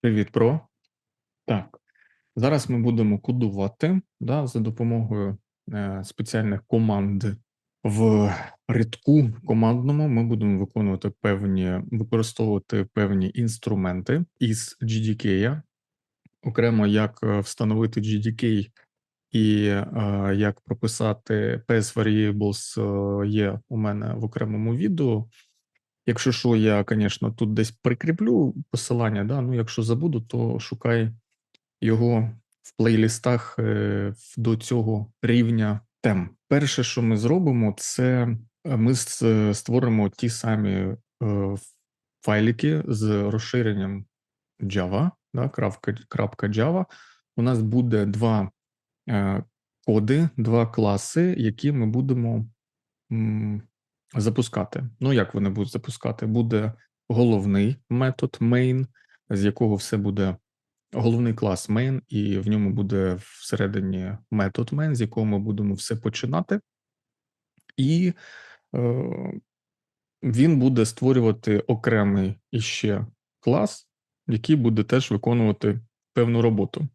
Привіт, Про. Так, зараз ми будемо кодувати да, за допомогою е, спеціальних команд в рядку командному. Ми будемо виконувати певні, використовувати певні інструменти із GDK, окремо як е, встановити GDK і е, як прописати PS Variables е, є у мене в окремому відео. Якщо що, я, звісно, тут десь прикріплю посилання, да, ну якщо забуду, то шукай його в плейлістах е, до цього рівня тем. Перше, що ми зробимо, це е, ми створимо ті самі е, файлики з розширенням Java, да, крапка, Java. У нас буде два е, коди, два класи, які ми будемо запускати. Ну, як вони будуть запускати? Буде головний метод main, з якого все буде головний клас main, і в ньому буде всередині метод main, з якого ми будемо все починати, і е, він буде створювати окремий іще клас, який буде теж виконувати певну роботу.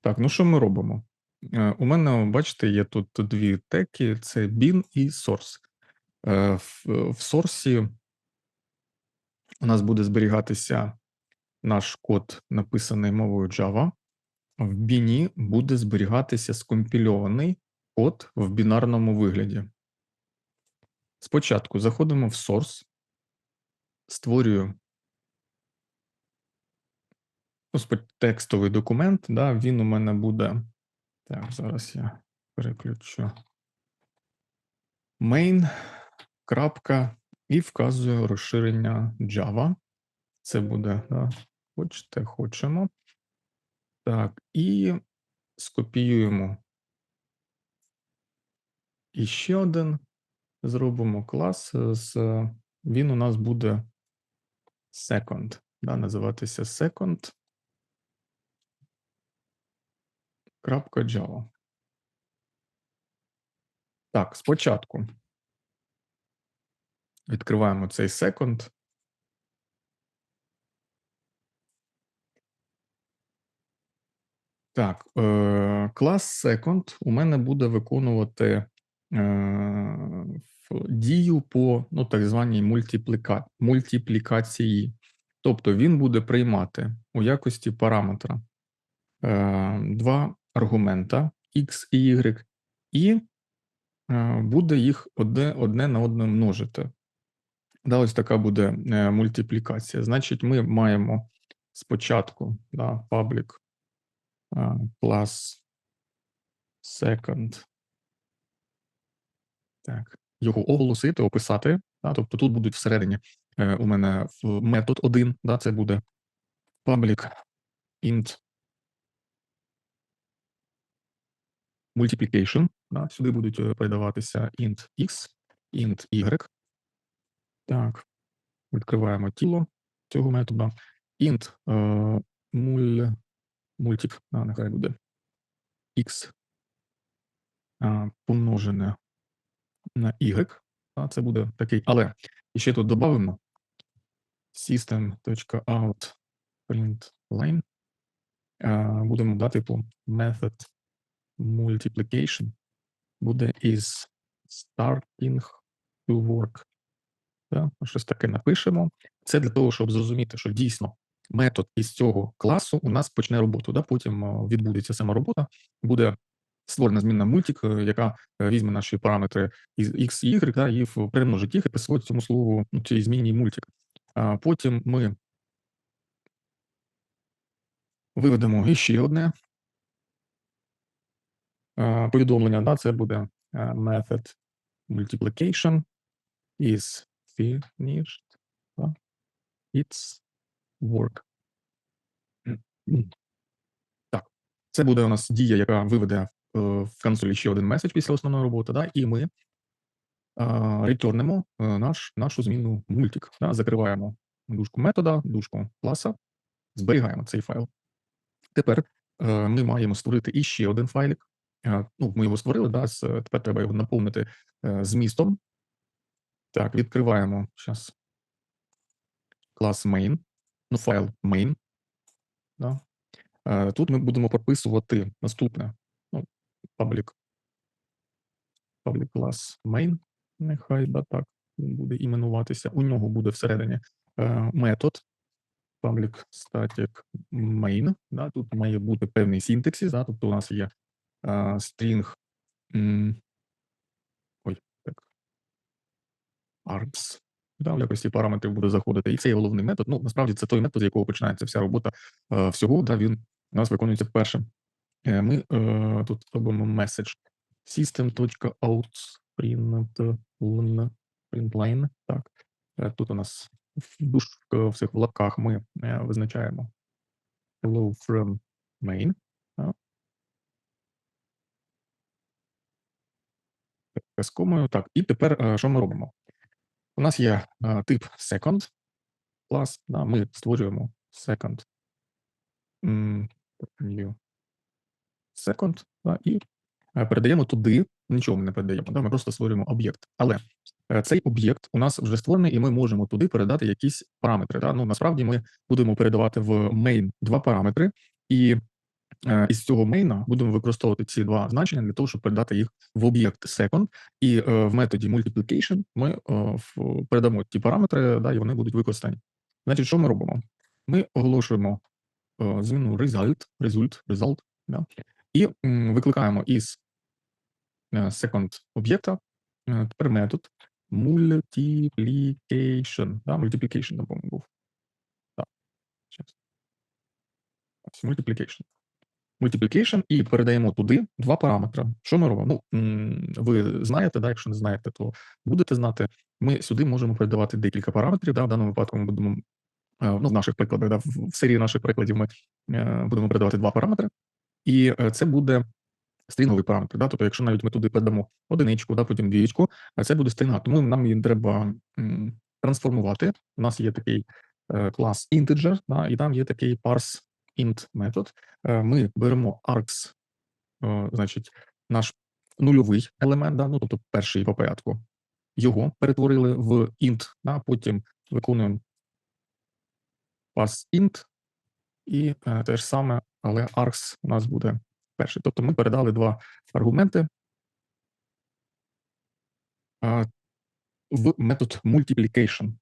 Так, ну що ми робимо? Е, У мене, бачите, є тут дві теки: це bin і source. Е, В, сорсі у нас буде зберігатися наш код, написаний мовою Java. В біні буде зберігатися скомпільований код в бінарному вигляді. Спочатку заходимо в source, створюю ну, текстовий документ. Да, він у мене буде. Так, зараз я переключу main. Крапка і вказую розширення Java. Це буде, да, хочете, хочемо. Так, і скопіюємо і ще один. Зробимо клас з він у нас буде second, да, називатися second. Крапка Java. Так, спочатку відкриваємо цей second. Так, е, клас second у мене буде виконувати е, дію по ну, так званій мультипліка, мультиплікації. Тобто він буде приймати у якості параметра е, два аргумента x і y, і е, буде їх одне, одне на одне множити. Да, ось така буде е, мультиплікація. Значить, ми маємо спочатку да, public plus second. Так, його оголосити, описати. Да, тобто тут будуть всередині е, у мене метод один, да, це буде public int multiplication. Да, сюди будуть е, передаватися int x, int y. Так, відкриваємо тіло цього методу. int е, муль, мультик, да, нехай буде x а, помножене на y. А, це буде такий. Але ще тут додамо system.out println. Будемо дати типу method multiplication буде is starting to work. Щось таке напишемо. Це для того, щоб зрозуміти, що дійсно метод із цього класу у нас почне роботу. Да? Потім е, відбудеться сама робота, буде створена змінна мультик, е, яка е, візьме наші параметри із x і y, да, і перемножить їх і присвоїть цьому слову ну, цій зміні мультик. А потім ми виведемо іще одне повідомлення. Да, це буде method multiplication is finished. It's work. Так, це буде у нас дія, яка виведе е, в консолі ще один меседж після основної роботи, да, і ми а, ретернемо е, наш, нашу зміну мультик. Да, закриваємо дужку метода, дужку класа, зберігаємо цей файл. Тепер е, ми маємо створити іще один файлик. Е, ну, ми його створили, да, тепер треба його наповнити е, змістом. Так, відкриваємо зараз клас main, ну, файл main. Да? Е, Тут ми будемо прописувати наступне. Ну, public, public class main, нехай да, так він буде іменуватися. У нього буде всередині е, метод public static main. Да? Тут має бути певний синтаксис, да? тобто у нас є е, string. Args. Да, в якості параметрів буде заходити. І це є головний метод. Ну, насправді, це той метод, з якого починається вся робота е, всього. Да, він у нас виконується першим. Е, Ми е, тут робимо message system.out print. Так. Е, Тут у нас в душ в в лапках ми е, визначаємо hello from main. комою. Так, і тепер е, що ми робимо? У нас є е, тип second клас, да, ми створюємо second new second, да, і е, передаємо туди, нічого ми не передаємо, да, ми просто створюємо об'єкт. Але е, цей об'єкт у нас вже створений, і ми можемо туди передати якісь параметри. Да? Ну, насправді ми будемо передавати в main два параметри, і із цього мейна будемо використовувати ці два значення для того, щоб передати їх в об'єкт second, і е, в методі multiplication ми е, передамо ті параметри, да, і вони будуть використані. Значить, що ми робимо? Ми оголошуємо е, зміну result, result, result, да, і викликаємо із е, second об'єкта е, тепер метод multiplication, да, multiplication, по-моєму, був. Так. Ось, multiplication. Multiplication і передаємо туди два параметри. Що ми робимо? Ну, ви знаєте, да, якщо не знаєте, то будете знати. Ми сюди можемо передавати декілька параметрів. Да, в даному випадку ми будемо е, ну, в наших прикладах, да, в серії наших прикладів ми е, будемо передавати два параметри, і е, це буде стрінговий параметр. Да? Тобто, якщо навіть ми туди передамо одиничку, да, потім двічку, це буде стрінга. Тому нам її треба трансформувати. У нас є такий клас integer, да, і там є такий parse int метод. Е, Ми беремо args, е, значить, наш нульовий елемент, да, ну тобто перший по порядку. Його перетворили в int, да, потім виконуємо parse int, і е, те ж саме, але args у нас буде перший. Тобто ми передали два аргументи в метод multiplication.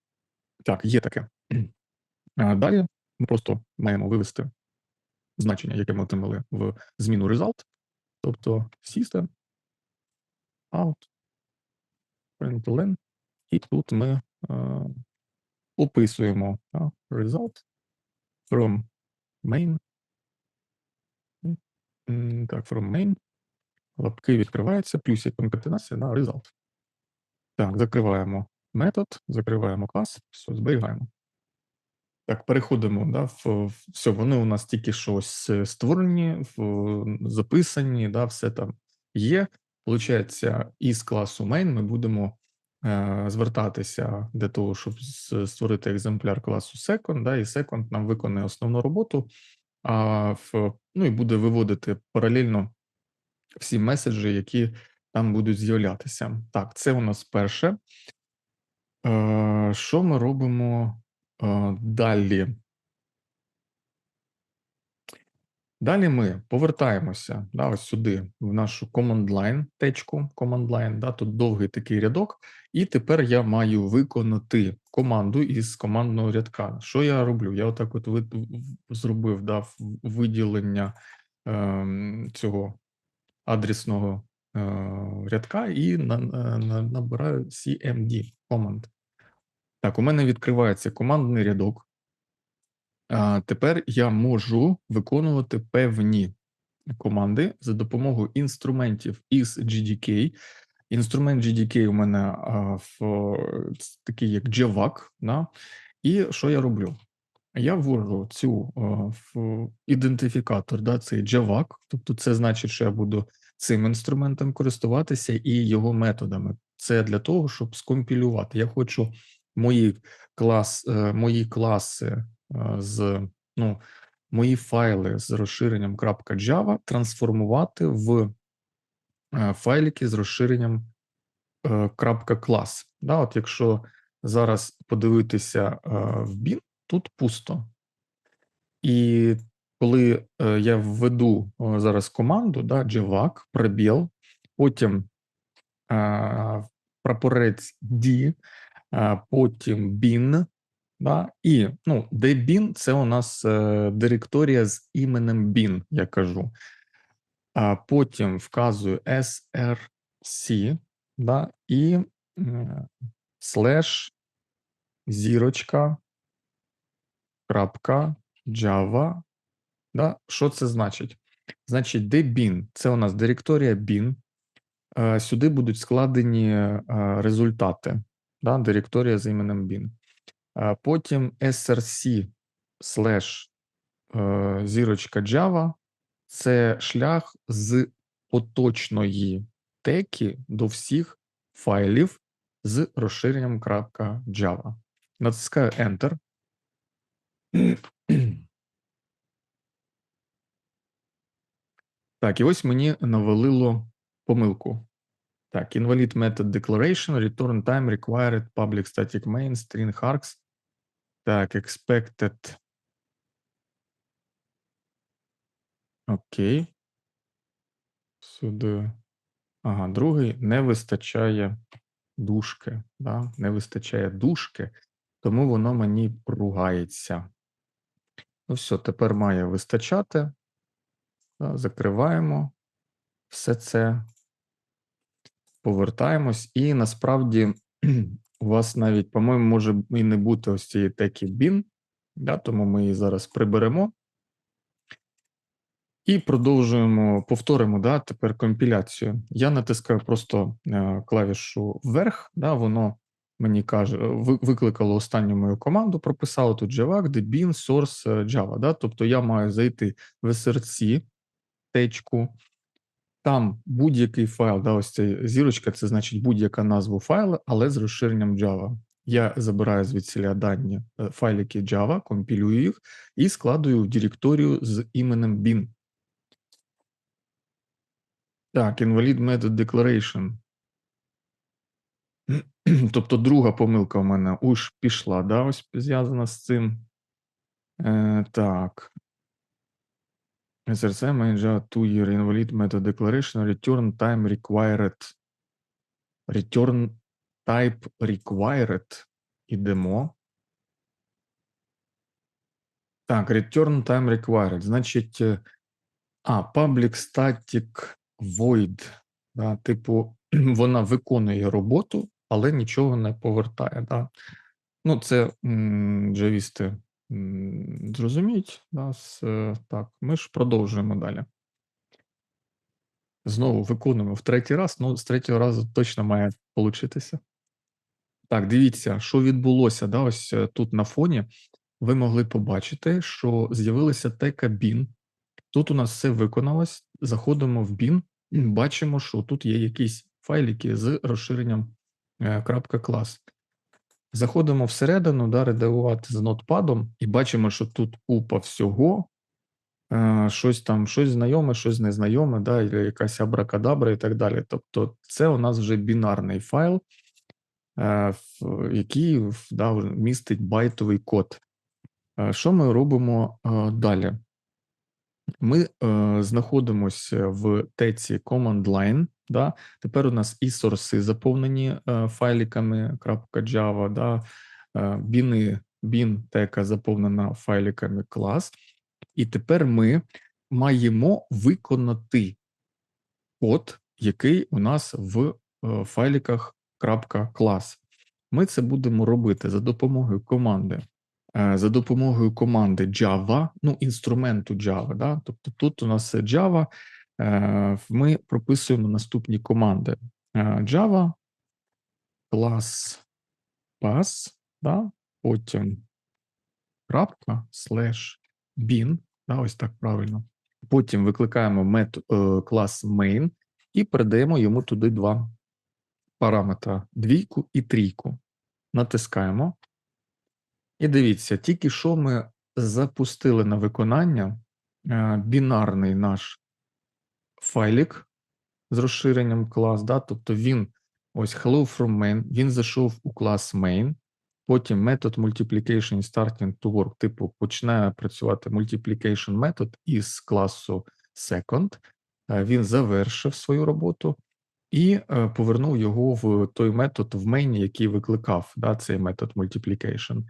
Так, є таке. Далі ми просто маємо вивести значення, яке ми отримали в зміну result, тобто system out println, і тут ми е, описуємо да, result from main. Так, from main. Лапки відкриваються, плюс як конкатенація на result. Так, закриваємо метод, закриваємо клас, все, зберігаємо. Так, переходимо, да, в, все, вони у нас тільки щось створені, в, записані, да, все там є. Получається, із класу main ми будемо е, звертатися для того, щоб створити екземпляр класу second, да, і second нам виконає основну роботу, а в, ну і буде виводити паралельно всі меседжі, які там будуть з'являтися. Так, це у нас перше. Е, що ми робимо е, далі? Далі ми повертаємося да, ось сюди, в нашу command line течку, command line, да, тут довгий такий рядок, і тепер я маю виконати команду із командного рядка. Що я роблю? Я отак от ви- зробив да, виділення ем, цього адресного е, рядка і на, на, на- набираю CMD command. Так, у мене відкривається командний рядок. А, тепер я можу виконувати певні команди за допомогою інструментів із GDK. Інструмент GDK у мене а, в, такий як JVAC. Да? І що я роблю? Я ввожу цю а, в ідентифікатор, да, цей JVAC, тобто це значить, що я буду цим інструментом користуватися і його методами. Це для того, щоб скомпілювати. Я хочу мої клас, е, мої класи е, з ну, мої файли з розширенням .java трансформувати в е, файлики з розширенням .class. Да, от якщо зараз подивитися в bin, тут пусто. І коли я введу зараз команду, да, JVAC, пробіл, потім прапорець D, потім bin, да, і ну, де bin – це у нас е, директорія з іменем bin, я кажу. А потім вказую src, да, і слеш зірочка крапка Java. Да? Що це значить? Значить, де bin? Це у нас директорія bin. Е, Сюди будуть складені е, результати. Да? Директорія з іменем bin. Потім src слеш е, зірочка Java. Це шлях з поточної теки до всіх файлів з розширенням .java. Натискаю Enter. Так, і ось мені навалило помилку. Так, invalid method declaration, return time required, public static main, string args. Так, expected. Окей. Сюди. Ага, другий не вистачає дужки. Да? Не вистачає дужки, тому воно мені ругається. Ну, все, тепер має вистачати. Да, Закриваємо все це, повертаємось, і насправді у вас навіть, по-моєму, може і не бути ось цієї теки bin, да, тому ми її зараз приберемо. І продовжуємо, повторимо да, тепер компіляцію. Я натискаю просто е, клавішу вверх, да, воно мені каже, викликало останню мою команду, прописало тут JavaC, Debian, Source Java. Да, тобто я маю зайти в SRC, течку, там будь-який файл, да, ось ця зірочка, це значить будь-яка назва файлу, але з розширенням Java. Я забираю звідсіля дані е, файлики Java, компілюю їх і складую в директорію з іменем bin. Так, invalid method declaration. Тобто друга помилка у мене уж пішла, да, ось зв'язана з цим. Е, так. SRC manager to your invalid method declaration return time required. Return type required. Ідемо. Так, return time required. Значить, е, а, public static void. Да, типу, вона виконує роботу, але нічого не повертає. Да. Ну, це джавісти м, зрозуміють. Да, з, е, так, ми ж продовжуємо далі. Знову виконуємо в третій раз, ну, з третього разу точно має получитися. Так, дивіться, що відбулося. Да, ось е, тут на фоні ви могли побачити, що з'явилася тека bin. Тут у нас все виконалось. Заходимо в bin, бачимо, що тут є якісь файлики з розширенням е, крапка клас. Заходимо всередину, да, редагувати з нотпадом, і бачимо, що тут купа всього, е, щось там, щось знайоме, щось незнайоме, да, якась абракадабра і так далі. Тобто, це у нас вже бінарний файл, е, який да, містить байтовий код. Е, Що ми робимо далі? Ми знаходимося в теці command line. Да? Тепер у нас і сорси заповнені е, файликами .java, да? е, біни, bin тека заповнена файликами клас. І тепер ми маємо виконати код, який у нас в е, файликах .class. Ми це будемо робити за допомогою команди е, за допомогою команди Java, ну, інструменту Java, да? тобто тут у нас Java, е, ми прописуємо наступні команди. Е, Java, клас pass, да? потім крапка, слеш, bin, да? ось так правильно. Потім викликаємо метод, е, клас main і передаємо йому туди два параметри: двійку і трійку. Натискаємо. І дивіться, тільки що ми запустили на виконання е, бінарний наш файлик з розширенням клас, да? тобто він ось hello from main, він зайшов у клас main, потім метод multiplication starting to work, типу починає працювати multiplication метод із класу second, е, він завершив свою роботу і е, повернув його в той метод в мейні, який викликав да, цей метод multiplication.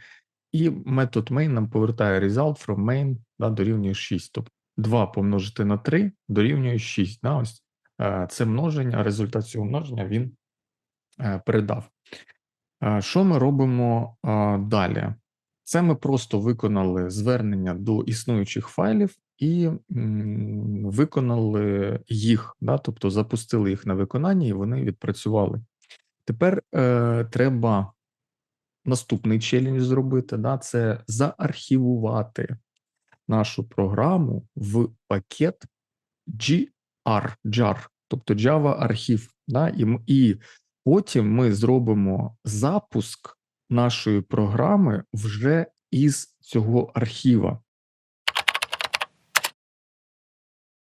І метод main нам повертає result from main да, дорівнює 6. Тобто 2 помножити на 3 дорівнює 6. Да, ось е, це множення, результат цього множення він е, передав. Е, Що ми робимо далі? Це ми просто виконали звернення до існуючих файлів і виконали їх, да, тобто запустили їх на виконання, і вони відпрацювали. Тепер е, треба наступний челендж зробити, да, це заархівувати нашу програму в пакет GR, jar, тобто Java архів. Да, і, і потім ми зробимо запуск нашої програми вже із цього архіва.